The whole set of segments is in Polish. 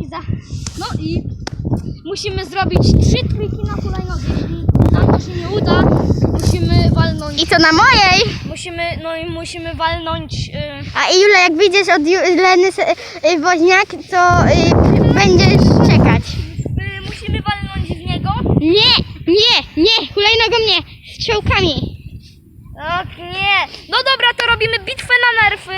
I za... No i musimy zrobić trzy triki na hulajnodze. Jeśli nam to się nie uda, musimy walnąć. I to na mojej. Musimy, no i musimy walnąć. y, A i Jula, jak wyjdziesz od Ju- Leny s- y, Woźniak, to y, będziesz czekać. y, musimy walnąć w niego. Nie, nie, nie, hulajnogą nie, strzałkami. Och nie. No dobra, to robimy bitwę na nerfy.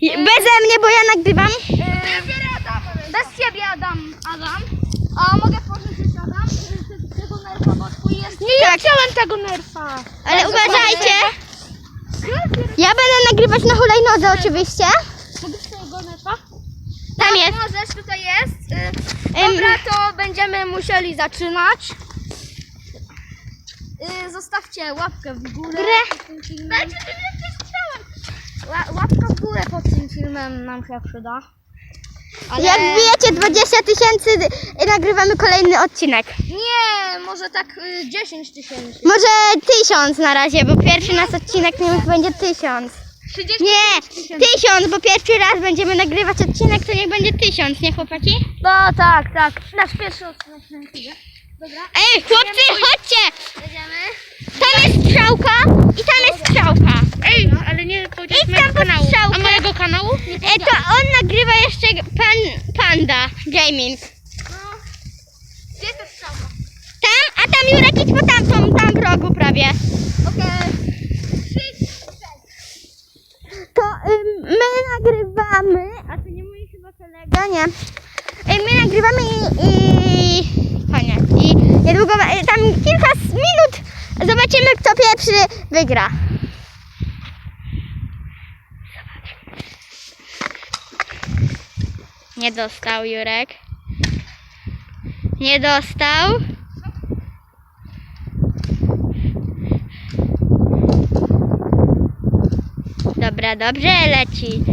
I- Beze mnie, bo ja nagrywam. Yy, bez ciebie Adam. Adam. A mogę pożyczyć Adam? Yy, Tego nerfa, bo twój jest. Nie, ja chciałem tego nerfa. Ale uważajcie. Ja będę nagrywać na hulajnodze oczywiście. Mogę swojego nerfa? Tam jest. Możesz, tutaj jest. Em, Dobra, to będziemy musieli zaczynać. Yy, zostawcie łapkę w górę. Grę. pod tym filmem. Ła- Łapka w górę pod tym filmem nam się przyda. Ale Jak wiecie, 20 tysięcy y, nagrywamy kolejny odcinek. nie, może tak y, 10 tysięcy. Może tysiąc na razie, bo pierwszy nasz odcinek niech będzie tysiąc. 30 Nie, tysiąc, bo pierwszy raz będziemy nagrywać odcinek, to niech będzie tysiąc, nie chłopaki? No tak, tak. Nasz pierwszy odcinek na chwilę. Dobra, Ej, chłopcy, chodźcie! jedziemy. Tam jest strzałka i tam jest strzałka. Ej, ale nie powiedziałeś tam mojego kanału. strzałkę. A mojego kanału? E, to on nagrywa jeszcze panda gaming. No. Gdzie to strzała? Tam, a tam Jurek idź po tamtą, tam w rogu prawie. Okej. To ym, my nagrywamy, a to nie mój chyba kolega, nie. Ym, my nagrywamy i, i koniec. I niedługo, tam kilka minut zobaczymy kto pierwszy wygra. Nie dostał Jurek. Nie dostał. Dobra, dobrze leci.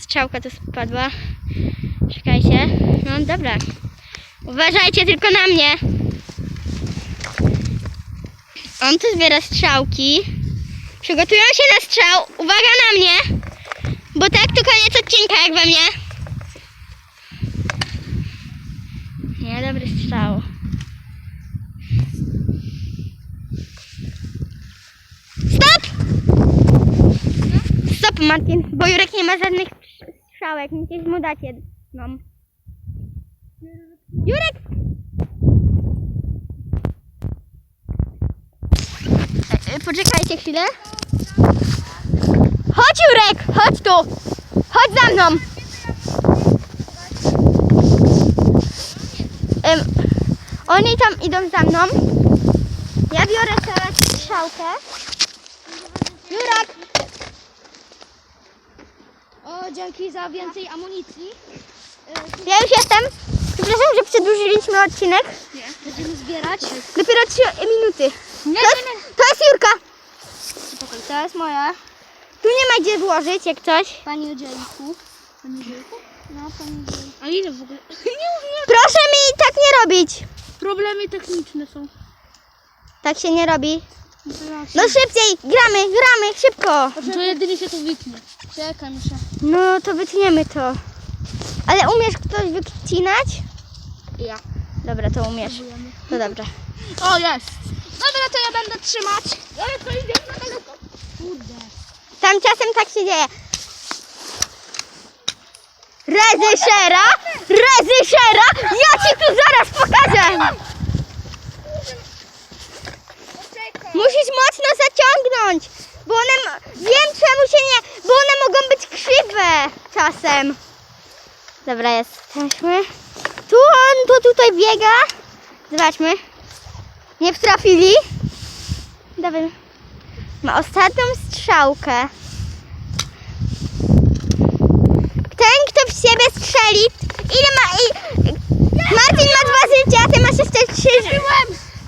Strzałka tu spadła. Czekajcie. No dobra. Uważajcie tylko na mnie. On tu zbiera strzałki. Przygotują się na strzał. Uwaga na mnie. Bo tak to koniec odcinka jak we mnie. Strzał. Stop! Stop Martin, bo Jurek nie ma żadnych strzałek, musisz mu dać jedną. Jurek! E, e, Poczekajcie chwilę. Chodź Jurek, chodź tu! Chodź za mną! Oni tam idą za mną. Ja biorę teraz strzałkę. Jurek! O, dzięki za więcej amunicji. Ja już jestem. Przepraszam, że przedłużyliśmy odcinek. Będziemy zbierać. Dopiero 3 minuty. Nie, To jest, to jest Jurka. Spokojnie, to jest moja. Tu nie ma gdzie włożyć, jak coś. Pani Dziejku. Pani Dziejku? No, pani Dziejku. A ile w ogóle? Proszę mi tak nie robić. Problemy techniczne są. Tak się nie robi. No szybciej, gramy, gramy, szybko. To jedynie się to wytnie. Czekaj, muszę. No to wytniemy to. Ale umiesz ktoś wycinać? Ja. Dobra, to umiesz. To dobrze. O, jest. Dobra, to ja będę trzymać. Ale to idzie na daleko. Kurde. Tam czasem tak się dzieje. Rezy szera, rezy szera, ja ci tu zaraz pokażę. Musisz mocno zaciągnąć, bo one, wiem czemu się nie, bo one mogą być krzywe czasem. Dobra, jesteśmy. Tu on, to tutaj biega. Zobaczmy. Nie trafili. Dawaj. Ma ostatnią strzałkę. Ten, kto w siebie strzeli. Ile ma... I... Martin ma dwa życia, ty masz jeszcze trzy życia.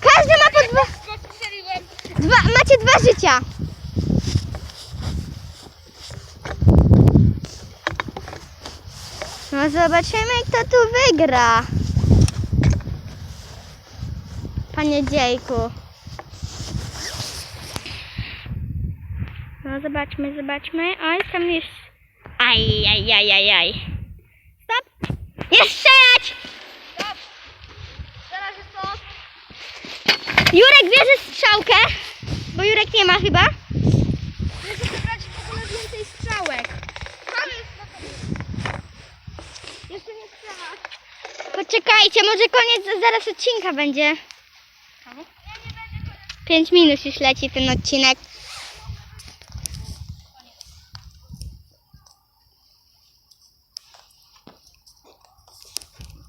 Każdy ma po dwa... Dwa, macie dwa życia. No zobaczymy, kto tu wygra. Panie Dziejku. No zobaczmy, zobaczmy. Oj, tam jest... Aj, aj, aj, aj, aj. Będziesz strzelać! Teraz jest to. Jurek bierze strzałkę, bo Jurek nie ma chyba. Muszę zebrać w ogóle więcej strzałek. Na. Jeszcze nie strzela. Poczekajcie, może koniec zaraz odcinka będzie. 5 minut już leci ten odcinek.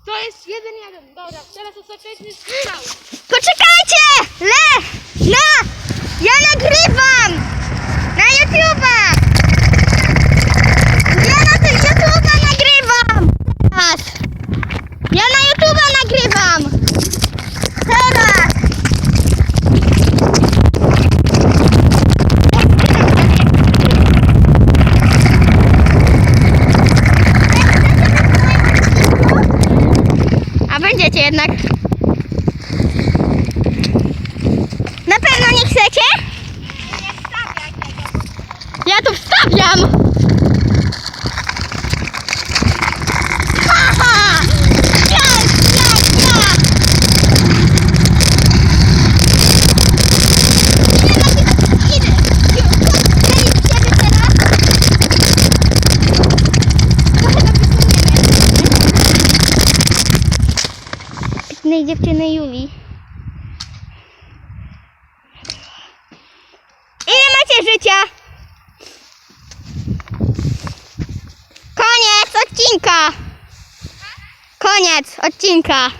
To jest jeden, jeden. Dobra, teraz ostateczny strzał. Poczekajcie! Le! Na! Ja nagrywam! Na YouTube'a! Ja na tym YouTube'a nagrywam! Teraz! Ja na YouTube'a nagrywam! Teraz! A będziecie jednak. Na pewno nie chcecie? Ja tu wstawiam! Haha! Ja, ja, ja! Idę! Już, ja idę ciebie teraz. Trochę to Pitnej dziewczyny Julii. Ile macie życia? Koniec odcinka. Koniec odcinka.